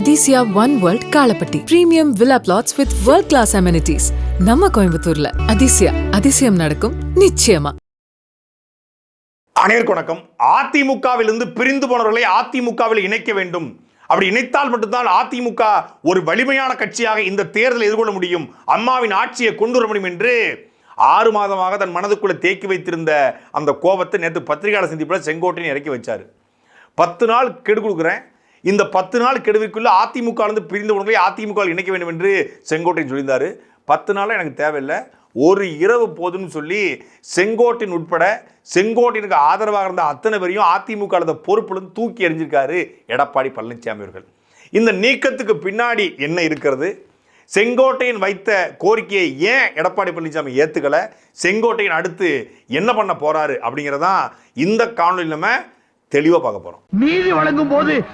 Athisaya one world Kalapatti premium villa plots with world class amenities நம்ம கோயம்புத்தூர்ல. அதிசயா அதிசயம் நடக்கும் நிச்சயமா. அனைவருக்கும் வணக்கம். அதிமுகவிலிருந்து பிரிந்து போனவர்களை அதிமுகவில் இணைக்க வேண்டும். அப்படி இணைத்தால் மட்டும்தான் அதிமுக ஒரு வலிமையான கட்சியாக இந்த தேர்தலை எதிர்கொள்ள முடியும். அம்மாவின் ஆட்சியை கொண்டு வர முடியும் என்று ஆறு மாதமாக தன் மனதுக்குள்ளே தேக்கி வைத்திருந்த அந்த கோபத்தை நேற்று பத்திரிகையாளர் சந்திப்பில் செங்கோட்டையன் இறக்கி வச்சார். பத்து நாள் கெடு கொடுக்குறேன். இந்த பத்து நாள் கெடுவிற்குள்ளே அதிமுகலேருந்து பிரிந்த பிரிந்து அதிமுக இணைக்க வேண்டும் என்று செங்கோட்டையன் சொல்லியிருந்தார். பத்து நாளாக எனக்கு தேவையில்லை. ஒரு இரவு போதும்னு சொல்லி செங்கோட்டின் உட்பட செங்கோட்டினுக்கு ஆதரவாக இருந்த அத்தனை பேரையும் அதிமுக பொறுப்புலேருந்து தூக்கி எறிஞ்சிருக்காரு எடப்பாடி பழனிசாமி அவர்கள். இந்த நீக்கத்துக்கு பின்னாடி என்ன இருக்கிறது? செங்கோட்டையன் வைத்த கோரிக்கையை ஏன் எடப்பாடி பழனிசாமி ஏற்றுக்கலை செங்கோட்டையன் அடுத்து என்ன பண்ண போறாரு அப்படிங்கிறதான் இந்த காணொலி நம்ம தெளிவாக பார்க்க போகிறோம் நீதி வழங்கும் போது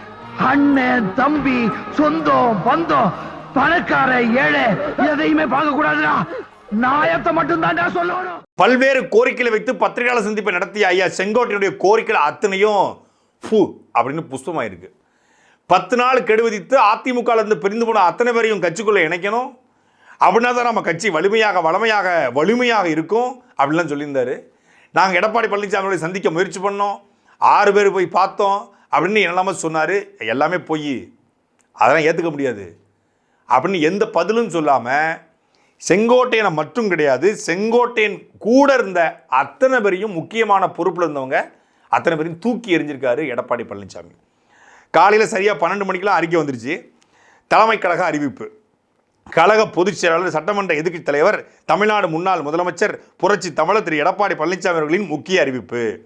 அண்ணன் தம்பி சொந்தம் பந்தம் பணக்கார ஏழை எதையுமே பார்க்க கூடாதுடா நாயத்தை மட்டும் தான் சொல்லணும். பல்வேறு கோரிக்கைகளை வைத்து பத்திரிகையாளர் சந்திப்பை நடத்திய ஐயா செங்கோட்டையனுடைய கோரிக்கை அத்தனையும் ஃபு அப்படின்னு புஷ்பமாயிருக்கு பத்து நாள் கெடு விதித்து அதிமுக இருந்து பிரிந்து போன அத்தனை பேரையும் கட்சிக்குள்ளே இணைக்கணும். அப்படின்னா தான் நம்ம கட்சி வலிமையாக வளமையாக வலிமையாக இருக்கும் அப்படிலாம் சொல்லியிருந்தாரு. நாங்கள் எடப்பாடி பழனிசாமியோட சந்திக்க முயற்சி பண்ணோம். ஆறு பேர் போய் பார்த்தோம். அப்படின்னு எல்லாமே சொன்னார். எல்லாமே பொய். அதெல்லாம் ஏற்றுக்க முடியாது. அப்படின்னு எந்த பதிலும் சொல்லாமல் செங்கோட்டையனை மட்டும் கிடையாது செங்கோட்டையன் கூட இருந்த அத்தனை பேரையும் முக்கியமான பொறுப்பில் இருந்தவங்க அத்தனை பேரையும் தூக்கி எறிஞ்சிருக்காரு எடப்பாடி பழனிசாமி காலையில் சரியாக பன்னெண்டு மணிக்கெலாம் அறிக்கை வந்துருச்சு. தலைமை கழக அறிவிப்பு. கழக பொதுச் செயலாளர் சட்டமன்ற எதிர்க்கட்சித் தலைவர் தமிழ்நாடு முன்னாள் முதலமைச்சர் புரட்சி தமிழர் திரு. எடப்பாடி பழனிசாமி அவர்களின் முக்கிய அறிவிப்பு.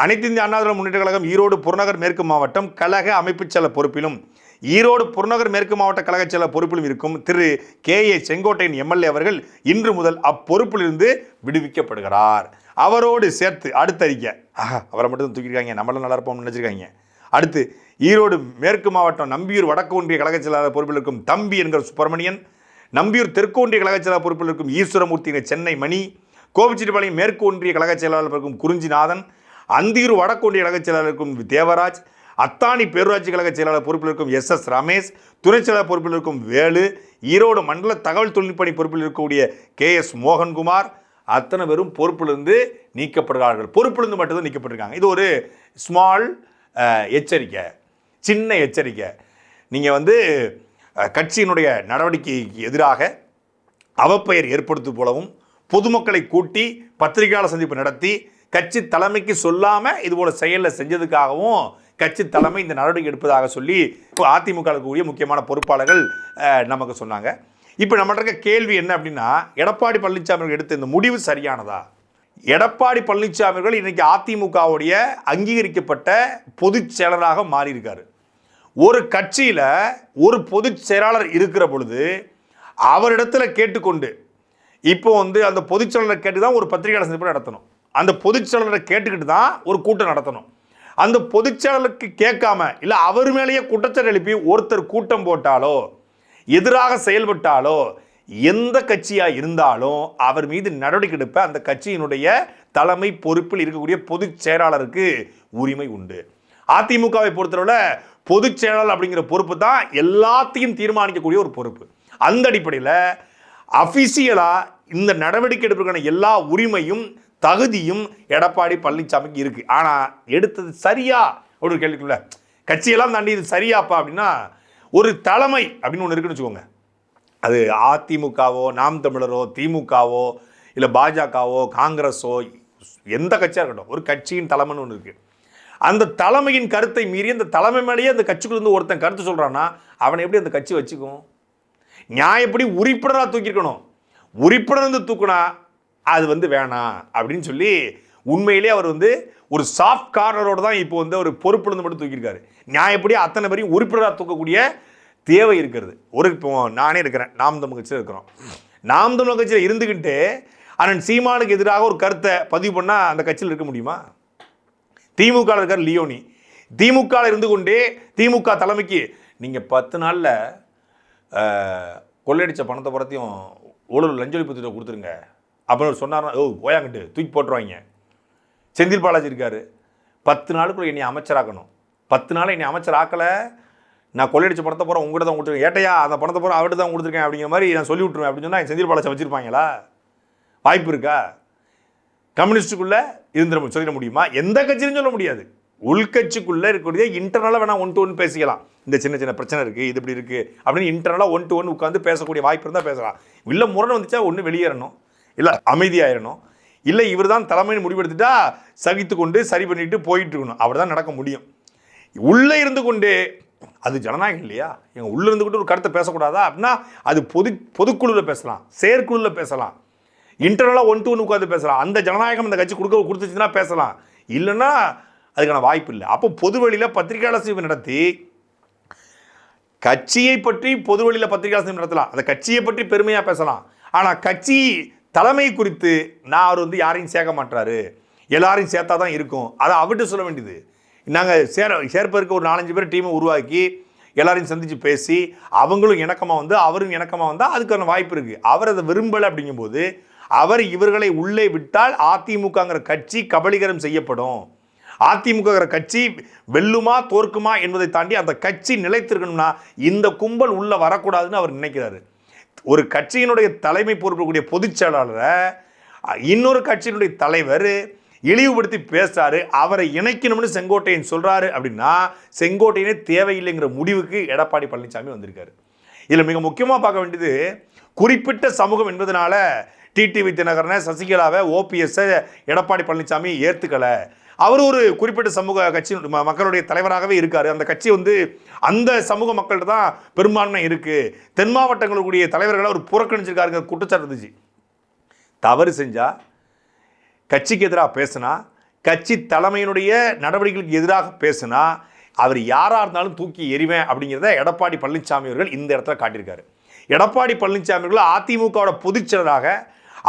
அனைத்து இந்திய அண்ணா திராவிட முன்னேற்ற கழகம் ஈரோடு புறநகர் மேற்கு மாவட்டம் கழக அமைப்புச் செயலர் பொறுப்பிலும் ஈரோடு புறநகர் மேற்கு மாவட்ட கழக செயலர் பொறுப்பிலும் இருக்கும் திரு கே ஏ செங்கோட்டையன் எம்எல்ஏ அவர்கள் இன்று முதல் அப்பொறுப்பிலிருந்து விடுவிக்கப்படுகிறார். அவரோடு சேர்த்து அடுத்த அறிக்கை. ஆஹா அவரை மட்டும் தூக்கியிருக்காங்க. நம்மளும் நல்லா இருப்போம்னு நினச்சிருக்காங்க. அடுத்து ஈரோடு மேற்கு மாவட்டம் நம்பியூர் வடக்கு ஒன்றிய கழகச் செயலாளர் பொறுப்பில் இருக்கும் தம்பி என்கிற சுப்பிரமணியன் நம்பியூர் தெற்கு ஒன்றிய கழகச் செயலாளர் பொறுப்பில் இருக்கும் ஈஸ்வரமூர்த்தி சென்னை மணி கோபிச்செட்டிப்பாளையம் மேற்கு ஒன்றிய கழகச் செயலாளர் இருக்கும் குறிஞ்சிநாதன் அந்தியூர் வடக்கு ஒன்றிய கழகச் செயலாளர் இருக்கும் தேவராஜ் அத்தானி பேரூராட்சி கழக செயலாளர் பொறுப்பில் இருக்கும் எஸ் எஸ் ரமேஷ் துணை செயலாளர் பொறுப்பில் இருக்கும் வேலு ஈரோடு மண்டல தகவல் தொழில்நுட்பணி பொறுப்பில் இருக்கக்கூடிய கே எஸ் மோகன்குமார் அத்தனை பேரும் பொறுப்பிலிருந்து நீக்கப்படுகிறார்கள். பொறுப்பிலிருந்து மட்டும்தான் நீக்கப்பட்டிருக்காங்க. இது ஒரு ஸ்மால் எச்சரிக்கை. சின்ன எச்சரிக்கை. நீங்கள் வந்து கட்சியினுடைய நடவடிக்கைக்கு எதிராக அவப்பெயர் ஏற்படுத்து போலவும் பொதுமக்களை கூட்டி பத்திரிகையாளர் சந்திப்பு நடத்தி கட்சி தலைமைக்கு சொல்லாமல் இது போல செயலில் செஞ்சதுக்காகவும் கட்சி தலைமை இந்த நடவடிக்கை எடுப்பதாக சொல்லி இப்போ அதிமுக முக்கியமான பொறுப்பாளர்கள் நமக்கு சொன்னாங்க. இப்போ நம்மகிட்ட இருக்க கேள்வி என்ன அப்படின்னா எடப்பாடி பழனிசாமி எடுத்த இந்த முடிவு சரியானதா? எடப்பாடி பழனிசாமி அவர்கள் அதிமுகவுடைய அங்கீகரிக்கப்பட்ட பொதுச் செயலராக மாறியிருக்காரு. ஒரு கட்சியில் ஒரு பொதுச் செயலாளர் இருக்கிற பொழுது அவரிடத்தில் கேட்டுக்கொண்டு இப்போ வந்து அந்த பொதுச் செயலாளர் கேட்டு தான் ஒரு பத்திரிகையாளர் சந்திப்பு நடத்தணும். அந்த பொதுச்செயலரை கேட்டுக்கிட்டு தான் ஒரு கூட்டம் நடத்தணும். அந்த பொதுச்செயலருக்கு கேட்காம இல்லை அவர் மேலேயே குற்றச்சாட்டு எழுப்பி ஒருத்தர் கூட்டம் போட்டாலோ எதிராக செயல்பட்டாலோ எந்த கட்சியாக இருந்தாலும் அவர் மீது நடவடிக்கை எடுப்ப அந்த கட்சியினுடைய தலைமை பொறுப்பில் இருக்கக்கூடிய பொதுச் செயலாளருக்கு உரிமை உண்டு. அதிமுகவை பொறுத்தளவில் பொதுச் செயலாளர் அப்படிங்கிற பொறுப்பு தான் எல்லாத்தையும் தீர்மானிக்கக்கூடிய ஒரு பொறுப்பு. அந்த அடிப்படையில் அஃபிஷியலாக இந்த நடவடிக்கை எடுப்பதற்கான எல்லா உரிமையும் தகுதியும் எடப்பாடி பழனிசாமிக்கு இருக்கு. ஆனால் எடுத்தது சரியா? ஒரு கேள்விக்குள்ள. கட்சியெல்லாம் தாண்டி இது சரியாப்பா அப்படின்னா ஒரு தலைமை அப்படின்னு ஒன்று இருக்குன்னு வச்சுக்கோங்க. அது அதிமுகவோ நாம் தமிழரோ திமுகவோ இல்லை பாஜகவோ காங்கிரஸோ எந்த கட்சியாக இருக்கட்டும் ஒரு கட்சியின் தலைமைன்னு ஒன்று இருக்குது அந்த தலைமையின் கருத்தை மீறி அந்த தலைமை மேலேயே அந்த கட்சிக்குள்ள ஒருத்தன் கருத்து சொல்கிறான்னா அவனை எப்படி அந்த கட்சி வச்சுக்கும்? நியாயப்படி உறுப்பினராக தூக்கியிருக்கணும். உறுப்பினர் இருந்து தூக்குனா அது வந்து வேணாம் அப்படின்னு சொல்லி உண்மையிலே அவர் வந்து ஒரு சாஃப்ட் கார்னரோடு தான் இப்போ வந்து அவர் பொறுப்புலேருந்து மட்டும் தூக்கியிருக்காரு. நியாயப்படி அத்தனை பேரையும் உறுப்பினராக தூக்கக்கூடிய தேவை இருக்கிறது. ஒரு இப்போ நானே இருக்கிறேன். நாம் தமிழ் கட்சியில் இருக்கிறோம். நாம் தமிழ் கட்சியில் இருந்துக்கிட்டு அண்ணன் சீமானுக்கு எதிராக ஒரு கருத்தை பதிவு பண்ணால் அந்த கட்சியில் இருக்க முடியுமா? திமுக இருக்கார் லியோனி. திமுக இருந்து கொண்டே திமுக தலைமைக்கு நீங்கள் பத்து நாளில் கொள்ளையடிச்ச பணத்தை புறத்தையும் ஊழல் லஞ்ச ஒழிப்பு திட்டம் கொடுத்துருங்க. அப்படின்னு சொன்னார்னா ஓ போயாங்கிட்டு தூக்கி போட்டுருவாங்க செந்தில் பாலாஜி இருக்காரு. பத்து நாளுக்குள்ள என்னை அமைச்சராக்கணும். பத்து நாள் என்னை அமைச்சர் ஆக்கலை நான் கொள்ளையடிச்ச பணத்தை போகிறேன் உங்கள்கிட்ட தான் கொடுத்துருக்கேன். ஏட்டையா அந்த பணத்தை பூரா அவர்கிட்ட தான் கொடுத்துருக்கேன் அப்படிங்கிற மாதிரி நான் சொல்லி விட்டுருவேன் அப்படின்னு சொன்னால் செந்தில் பாலாஜி வச்சிருப்பாங்களா? வாய்ப்பு இருக்கா? கம்யூனிஸ்ட்டுக்குள்ளே இருந்துட சொல்லிட முடியுமா? எந்த கட்சியிலும் சொல்ல முடியாது. உள்கட்சிக்குள்ளே இருக்கக்கூடிய இன்டர்னலாக வேணால் ஒன் டு ஒன் பேசிக்கலாம். இந்த சின்ன சின்ன பிரச்சனை இருக்குது இது இப்படி இருக்குது அப்படின்னு இன்டர்னலாக ஒன் டு ஒன் உட்காந்து பேசக்கூடிய வாய்ப்பு இருந்தால் பேசலாம். இல்லை முரண் வந்துச்சா ஒன்று வெளியேறணும். இல்லை அமைதியாயிடணும் இல்லை இவர் தான் தலைமைன்னு முடிவெடுத்துட்டா சகித்து கொண்டு சரி பண்ணிட்டு போயிட்டு இருக்கணும் அப்படி தான் நடக்க முடியும். உள்ளே இருந்து கொண்டு அது ஜனநாயகம் இல்லையா? எங்கள் உள்ளே இருந்து கொண்டு ஒரு கருத்தை பேசக்கூடாதா? அப்படின்னா அது பொது பொதுக்குழுவில் பேசலாம். செயற்குழுவில் பேசலாம். இன்டர்னலாக ஒன் டு ஒன் உட்காந்து பேசலாம். அந்த ஜனநாயகம் அந்த கட்சி கொடுக்க கொடுத்துச்சுன்னா பேசலாம். இல்லைன்னா அதுக்கான வாய்ப்பு இல்லை. அப்போ பொது வழியில் பத்திரிகையாளர் சந்திப்பு நடத்தி கட்சியை பற்றி பொது வழியில் பத்திரிகையாளர் சந்திப்பு நடத்தலாம். அந்த கட்சியை பற்றி பெருமையாக பேசலாம். ஆனால் கட்சி தலைமை குறித்து நான் அவர் வந்து யாரையும் சேர்க்க மாட்டாரு எல்லாரையும் சேர்த்தா தான் இருக்கும். அதை அவர்கிட்ட சொல்ல வேண்டியது. நாங்கள் சேர சேர்ப்பதற்கு ஒரு நாலஞ்சு பேர் டீமை உருவாக்கி எல்லாரையும் சந்தித்து பேசி அவங்களும் இணக்கமாக வந்து அவரும் இணக்கமாக வந்தால் அதுக்கான வாய்ப்பு இருக்குது அவர் அதை விரும்பலை அப்படிங்கும்போது அவர் இவர்களை உள்ளே விட்டால் அதிமுகங்கிற கட்சி கபலீகரம் செய்யப்படும். அதிமுகங்கிற கட்சி வெல்லுமா தோற்குமா என்பதை தாண்டி அந்த கட்சி நிலைத்திருக்கணும்னா இந்த கும்பல் உள்ளே வரக்கூடாதுன்னு அவர் நினைக்கிறாரு. ஒரு கட்சியினுடைய தலைமை பொறுப்புக்கூடிய பொதுச் செயலாளரை இன்னொரு கட்சியினுடைய தலைவர் இழிவுபடுத்தி பேசுறாரு அவரை இணைக்கணும்னு செங்கோட்டையன் சொல்கிறாரு அப்படின்னா செங்கோட்டையனே தேவையில்லைங்கிற முடிவுக்கு எடப்பாடி பழனிசாமி வந்திருக்காரு. இதில் மிக முக்கியமாக பார்க்க வேண்டியது குறிப்பிட்ட சமூகம் என்பதனால டிடிவி தினகரனை சசிகலாவை ஓபிஎஸ்ஸை எடப்பாடி பழனிசாமி ஏற்றுக்கலை அவர் ஒரு குறிப்பிட்ட சமூக கட்சி மக்களுடைய தலைவராகவே இருக்கார். அந்த கட்சி வந்து அந்த சமூக மக்கள்கிட்ட தான் பெரும்பான்மை இருக்குது தென் மாவட்டங்களுடைய தலைவர்களை அவர் புறக்கணிச்சிருக்காருங்க குற்றச்சாட்டு இருந்துச்சு. தவறு செஞ்சால் கட்சிக்கு எதிராக பேசினா கட்சி தலைமையினுடைய நடவடிக்கைகளுக்கு எதிராக பேசினா அவர் யாராக இருந்தாலும் தூக்கி எறிவேன் அப்படிங்கிறத எடப்பாடி பழனிசாமி அவர்கள் இந்த இடத்துல காட்டியிருக்காரு. எடப்பாடி பழனிசாமி அவர்கள் அதிமுகவோட பொதுச்செயலராக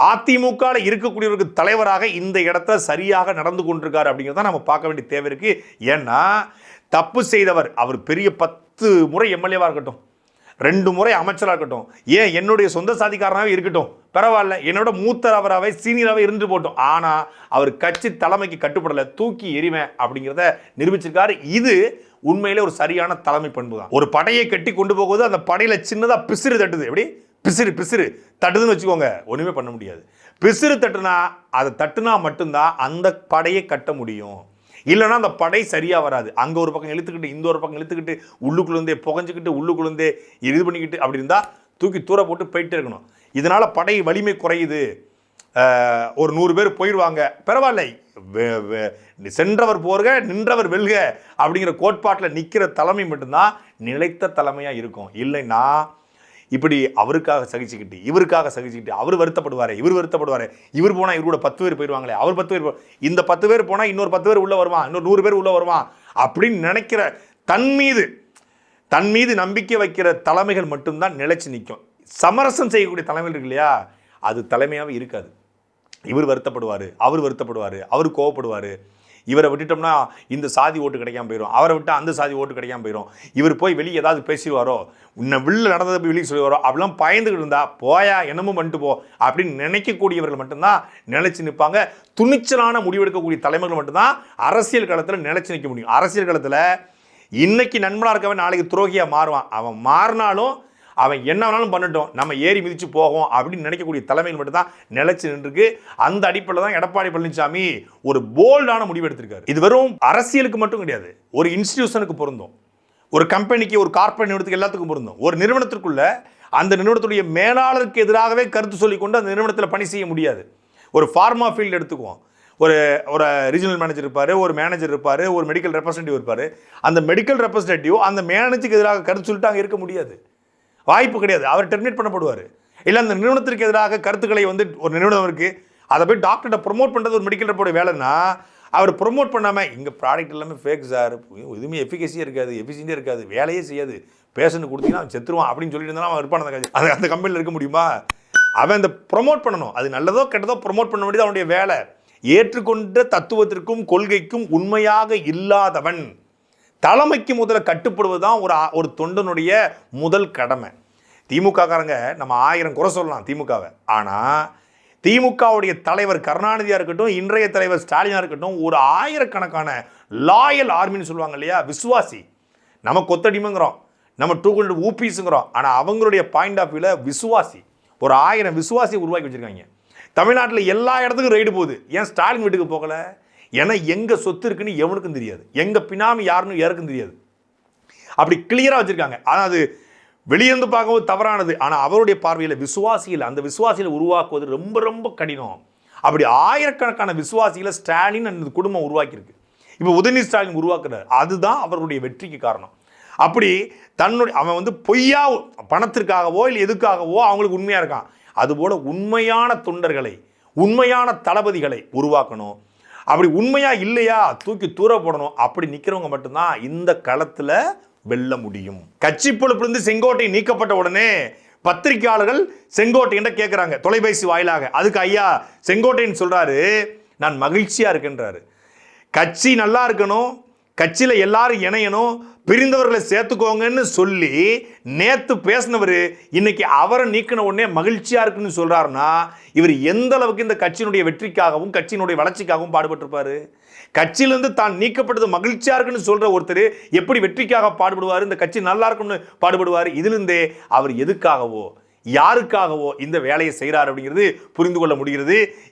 அதிமுகவில் இருக்கக்கூடியவருக்கு தலைவராக இந்த இடத்த சரியாக நடந்து கொண்டிருக்காரு அப்படிங்கிறத நம்ம பார்க்க வேண்டிய தேவை இருக்குது ஏன்னா தப்பு செய்தவர் அவர் பெரிய பத்து முறை எம்எல்ஏவாக இருக்கட்டும் ரெண்டு முறை அமைச்சராக இருக்கட்டும் ஏன் என்னுடைய சொந்த சாதிக்காரனாகவே இருக்கட்டும் பரவாயில்ல என்னோட மூத்தரவராகவே சீனியராகவே இருந்து போட்டோம் ஆனால் அவர் கட்சி தலைமைக்கு கட்டுப்படலை தூக்கி எறிவேன் அப்படிங்கிறத நிரூபிச்சிருக்காரு. இது உண்மையிலே ஒரு சரியான தலைமை பண்பு தான் ஒரு படையை கட்டி கொண்டு போகும்போது அந்த படையில சின்னதாக பிசிறு தட்டுது. எப்படி? பிசிறு பிசிறு. தட்டுதுன்னு வச்சுக்கோங்க. ஒன்றுமே பண்ண முடியாது. பிசிறு தட்டுனா அதை தட்டுனா மட்டும்தான் அந்த படையை கட்ட முடியும். இல்லைன்னா அந்த படை சரியாக வராது. அங்கே ஒரு பக்கம் இழுத்துக்கிட்டு இந்த ஒரு பக்கம் இழுத்துக்கிட்டு உள்ளுக்குள்ளேருந்தே புகஞ்சிக்கிட்டு உள்ளுக்குள்ளேருந்தே இது பண்ணிக்கிட்டு அப்படி இருந்தால் தூக்கி தூர போட்டு போயிட்டே இருக்கணும். இதனால் படை வலிமை குறையுது. ஒரு நூறு பேர் போயிடுவாங்க பரவாயில்லை. சென்றவர் போர்க நின்றவர் வெல்க அப்படிங்கிற கோட்பாட்டில் நிற்கிற தலைமை மட்டும்தான் நிலைத்த தலைமையாக இருக்கும். இல்லைன்னா இப்படி அவருக்காக சகிச்சுக்கிட்டு இவருக்காக சகிச்சுக்கிட்டு அவர் வருத்தப்படுவார் இவர் வருத்தப்படுவார் இவர் போனால் இவரோட பத்து பேர் போயிடுவாங்களே அவர் பத்து பேர் இந்த பத்து பேர் போனால் இன்னொரு பத்து பேர் உள்ளே வருவான் இன்னொரு நூறு பேர் உள்ளே வருவான் அப்படின்னு நினைக்கிற தன் மீது தன் மீது நம்பிக்கை வைக்கிற தலைமைகள் மட்டும்தான் நிலைச்சு நிற்கும். சமரசம் செய்யக்கூடிய தலைமைகள் இருக்கு இல்லையா? அது தலைமையாகவே இருக்காது. இவர் வருத்தப்படுவார் அவர் வருத்தப்படுவார் அவர் கோவப்படுவார் இவரை விட்டுட்டோம்னா இந்த சாதி ஓட்டு கிடைக்காம போயிடும் அவரை விட்டால் அந்த சாதி ஓட்டு கிடைக்காம போயிடும் இவர் போய் வெளியே ஏதாவது பேசிடுவாரோ? உன்னை வெளில நடந்ததை போய் வெளியே சொல்லுவாரோ? அப்படிலாம் பயந்துக்கிட்டு இருந்தா போயா என்னமோ பண்ணிட்டு போ. அப்படின்னு நினைக்கக்கூடியவர்கள் மட்டும்தான் நிலைச்சு நிற்பாங்க. துணிச்சலான முடிவெடுக்கக்கூடிய தலைமைகள் மட்டும்தான் அரசியல் காலத்தில் நிலைச்சு நிற்க முடியும். அரசியல் காலத்தில் இன்னைக்கு நண்பனாக இருக்கவன் நாளைக்கு துரோகியாக மாறுவான். அவன் மாறினாலும் அவன் என்ன வேணாலும் பண்ணட்டும் நம்ம ஏறி மிதித்து போகும் அப்படின்னு நினைக்கக்கூடிய தலைமையில் மட்டும்தான் நிலைச்சு நின்றுருக்கு. அந்த அடிப்படையில் தான் எடப்பாடி பழனிசாமி ஒரு போல்டான முடிவு எடுத்திருக்காரு. இது வெறும் அரசியலுக்கு மட்டும் கிடையாது. ஒரு இன்ஸ்டிடியூஷனுக்கு பொருந்தும். ஒரு கம்பெனிக்கு ஒரு கார்பரேட் நிறுவனத்துக்கு எல்லாத்துக்கும் பொருந்தும். ஒரு நிறுவனத்திற்குள்ள அந்த நிறுவனத்துடைய மேலாளருக்கு எதிராகவே கருத்து சொல்லிக்கொண்டு அந்த நிறுவனத்தில் பணி செய்ய முடியாது. ஒரு ஃபார்மா ஃபீல்டு எடுத்துக்குவோம். ஒரு ஒரு ரீஜனல் மேனேஜர் இருப்பார் ஒரு மேனேஜர் இருப்பார் ஒரு மெடிக்கல் ரெப்ரசன்டேட்டிவ் இருப்பார். அந்த மெடிக்கல் ரெப்ரசன்டேட்டிவ் அந்த மேனேஜருக்கு எதிராக கருத்து சொல்லிட்டு அங்கே இருக்க முடியாது. வாய்ப்பு கிடையாது. அவர் டெர்மினேட் பண்ணப்படுவார். இல்லை அந்த நிறுவனத்திற்கு எதிராக கருத்துக்களை வந்து ஒரு நிறுவனம் இருக்குது அதை போய் டாக்டர்கிட்ட ப்ரொமோட் பண்ணுறது ஒரு மெடிக்கல் ரிப்போர்ட் வேலைன்னா அவர் ப்ரொமோட் பண்ணாமல் இங்கே ப்ராடக்ட் எல்லாமே ஃபேக் சார் எதுவுமே எஃபிகசியாக இருக்காது எஃபிஷியன்ட்டே இருக்காது வேலையே செய்யாது. பேஷண்ட் கொடுத்தீங்கன்னா அவன் செத்துருவான் அப்படின்னு சொல்லிட்டு இருந்தாலும் அவன் இருப்பான் அந்த அந்த கம்பெனியில் இருக்க முடியுமா? அவன் அந்த ப்ரொமோட் பண்ணணும். அது நல்லதோ கெட்டதோ ப்ரொமோட் பண்ண வேண்டியது அவனுடைய வேலை. ஏற்றுக்கொண்ட தத்துவத்திற்கும் கொள்கைக்கும் உண்மையாக இல்லாதவன். தலைமைக்கு முதல்ல கட்டுப்படுவது தான் ஒரு ஒரு தொண்டனுடைய முதல் கடமை. திமுகக்காரங்க நம்ம ஆயிரம் குறை சொல்லலாம் திமுகவை. ஆனால் திமுகவுடைய தலைவர் கருணாநிதியாக இருக்கட்டும் இன்றைய தலைவர் ஸ்டாலினாக இருக்கட்டும் ஒரு ஆயிரக்கணக்கான லாயல் ஆர்மின்னு சொல்லுவாங்க இல்லையா? விசுவாசி. நம்ம கொத்தடிமைங்கிறோம். நம்ம டூ ஹண்ட்ரட் ஊபிஸுங்கிறோம் ஆனால் அவங்களுடைய பாயிண்ட் ஆஃப் வியூவில் விசுவாசி. ஒரு ஆயிரம் விசுவாசி உருவாக்கி வச்சுருக்காங்க. தமிழ்நாட்டில் எல்லா இடத்துக்கும் ரைடு போகுது. ஏன் ஸ்டாலின் வீட்டுக்கு போகல? ஏன்னா எங்கே சொத்து இருக்குன்னு எவனுக்கும் தெரியாது. எங்கள் பினாமி யாருன்னு யாருக்கும் தெரியாது. அப்படி கிளியராக வச்சுருக்காங்க. ஆனால் அது வெளியிருந்து பார்க்கவும் தவறானது. ஆனால் அவருடைய பார்வையில் விசுவாசிகள் அந்த விசுவாசிகளை உருவாக்குவது ரொம்ப ரொம்ப கடினம். அப்படி ஆயிரக்கணக்கான விசுவாசிகளை ஸ்டாலின் அந்த குடும்பம் உருவாக்கியிருக்கு. இப்போ உதயநிதி ஸ்டாலின் உருவாக்குறாரு. அதுதான் அவருடைய வெற்றிக்கு காரணம். அப்படி தன்னுடைய அவன் வந்து பொய்யா பணத்திற்காகவோ இல்லை எதுக்காகவோ அவங்களுக்கு உண்மையாக இருக்கான். அதுபோல் உண்மையான தொண்டர்களை உண்மையான தளபதிகளை உருவாக்கணும். அப்படி உண்மையா இல்லையா தூக்கி தூர போடணும் அப்படி நிற்கிறவங்க மட்டும்தான் இந்த களத்தில் வெல்ல முடியும். கட்சி பொழுப்புலேருந்து செங்கோட்டை நீக்கப்பட்ட உடனே பத்திரிகையாளர்கள் செங்கோட்டையன் கேட்குறாங்க தொலைபேசி வாயிலாக. அதுக்கு ஐயா செங்கோட்டைன்னு சொல்கிறாரு நான் மகிழ்ச்சியாக இருக்கின்றாரு. கட்சி நல்லா இருக்கணும் கட்சியில் எல்லாரும் இணையணும் பிரிந்தவர்களை சேர்த்துக்கோங்கன்னு சொல்லி நேற்று பேசினவர் இன்னைக்கு அவரை நீக்கின உடனே மகிழ்ச்சியாக இருக்குன்னு சொல்கிறாருன்னா இவர் எந்த அளவுக்கு இந்த கட்சியினுடைய வெற்றிக்காகவும் கட்சியினுடைய வளர்ச்சிக்காகவும் பாடுபட்டிருப்பாரு? கட்சியிலேருந்து தான் நீக்கப்பட்டது மகிழ்ச்சியாக இருக்குன்னு சொல்கிற ஒருத்தர் எப்படி வெற்றிக்காக பாடுபடுவார்? இந்த கட்சி நல்லா இருக்கும்னு பாடுபடுவார்? இதிலிருந்தே அவர் எதுக்காகவோ யாருக்காகவோ இந்த வேலையை செய்கிறார் அப்படிங்கிறது புரிந்து கொள்ள முடிகிறது.